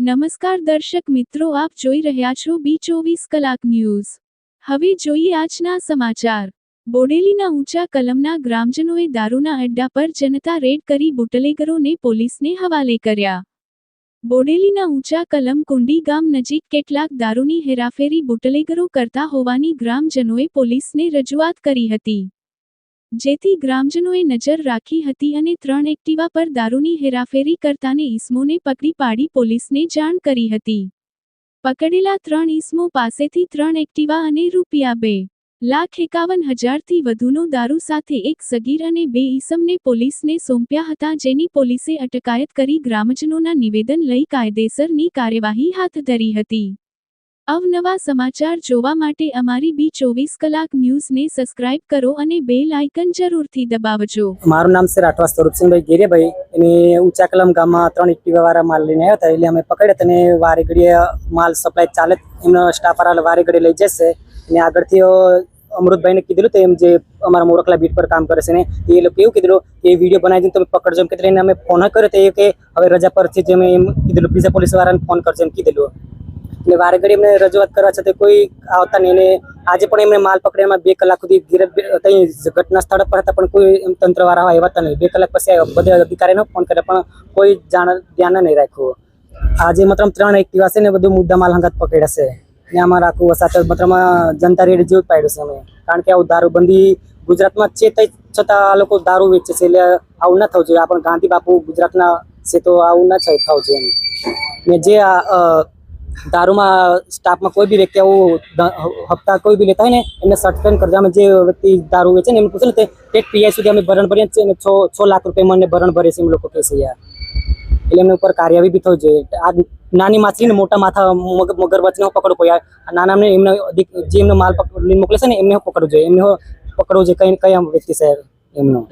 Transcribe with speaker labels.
Speaker 1: નમસ્કાર દર્શક મિત્રો, આપ જોઈ રહ્યા છો બી ચોવીસ કલાક ન્યૂઝ. હવે જોઈએ આજના સમાચાર. બોડેલીના ઊંચા કલમના ગ્રામજનોએ દારૂના અડ્ડા પર જનતા રેડ કરી બુટલેગરોને પોલીસને હવાલે કર્યા. બોડેલીના ઊંચા કલમ કુંડી ગામ નજીક કેટલાક દારૂની હેરાફેરી બુટલેગરો કરતા હોવાની ગ્રામજનોએ પોલીસને રજૂઆત કરી હતી. જેથી ગ્રામજનોએ નજર રાખી હતી અને ત્રણ એક્ટિવા પર દારૂની હેરાફેરી કરતાને ઈસમોને પકડી પાડી પોલીસને જાણ કરી હતી. પકડેલા ત્રણ ઈસમો પાસેથી ત્રણ એક્ટિવા અને રૂપિયા બે લાખ એકાવન હજારથી વધુનો દારૂ સાથે એક સગીર અને બે ઈસમને પોલીસને સોંપ્યા હતા જેની પોલીસે અટકાયત કરી ગ્રામજનોના નિવેદન લઈ કાયદેસરની કાર્યવાહી હાથ ધરી હતી. અવનવા સમાચાર જોવા માટે અમારી બી ચોવીસ કલાક ન્યૂઝને સબસ્ક્રાઇબ કરો અને બેલ આઇકન જરૂરથી દબાવજો.
Speaker 2: મારું નામ છે રાઠવા સ્વરૂપસિંહભાઈ ગેરેભાઈ. અને ઊંચા કલમ ગામમાં ત્રણ એક્ટિવા વાળા માલ લઈને આવ્યા હતા. એટલે અમે પકડ્યા અને વારે માલ સપ્લાય ચાલે એમનો સ્ટાફ વાળા વારે લઈ જશે. અને આગળથી અમૃતભાઈને કીધેલું તો એમ જે અમારા મોરખલા બીટ પર કામ કરે છે ને એ લોકો એવું કીધેલું કે એ વીડિયો બનાવી દઈને તમે પકડજો એમ કીધેલું. એને અમે ફોન કર્યો તો એ કે હવે રજા પરથી જ અમે એમ કીધેલું. બીજા પોલીસ વાળાને ફોન કરજો એમ કીધેલું. એટલે વારે ઘડી એમને રજૂઆત કરવા છતાં કોઈ આવતા નહીં. અને આજે પણ એમને માલ પકડ્યામાં બે કલાક સુધી ગીરજ ત્યાં ઘટના સ્થળ પર હતા પણ કોઈ તંત્રવાળા આવ્યા નહીં. બે કલાક પછી. બધા અધિકારીને ફોન કર્યા પણ કોઈ જાણ ધ્યાન નહીં રાખ્યું. આજે મતલબ ત્રણ એક્ટિવા છે ને બધું મુદ્દા માલ હંગાત પકડ્યા છે. ને આમાં રાખવું સાથે મતલબ જનતા રેડ જેવું પાડ્યું છે અમે. કારણ કે આવું દારૂબંધી ગુજરાતમાં છે તે છતાં આ લોકો દારૂ વેચે છે એટલે આવું ના થવું જોઈએ. આપણ ગાંધી બાપુ ગુજરાતના છે તો આવું ના થવું જોઈએ. ને જે દારૂમાં સ્ટાફમાં કોઈ બી વ્યક્તિ આવું હપ્તા કોઈ બી લેતા હોય ને, એમને સસ્પેન્ડ અમે જે વ્યક્તિ દારૂ વેચે ને એમને પૂછે ને એક પીઆઈ સુધી અમે ભરણ ભરીએ છીએ અને ને છ છ લાખ રૂપિયા મને ભરણ ભરે છે એમ લોકો કહે છે યાર. એટલે એમની ઉપર કાર્યવાહી બી થવું જોઈએ. આ નાની માછલીને મોટા માથા મગરબચને પકડવું પડે નાના એમને અધિક- જે એમનો માલ મોકલે છે ને, એમને પકડવું જોઈએ. એમને પકડવું જોઈએ કઈ કઈ વ્યક્તિ સાહેબ એમનો.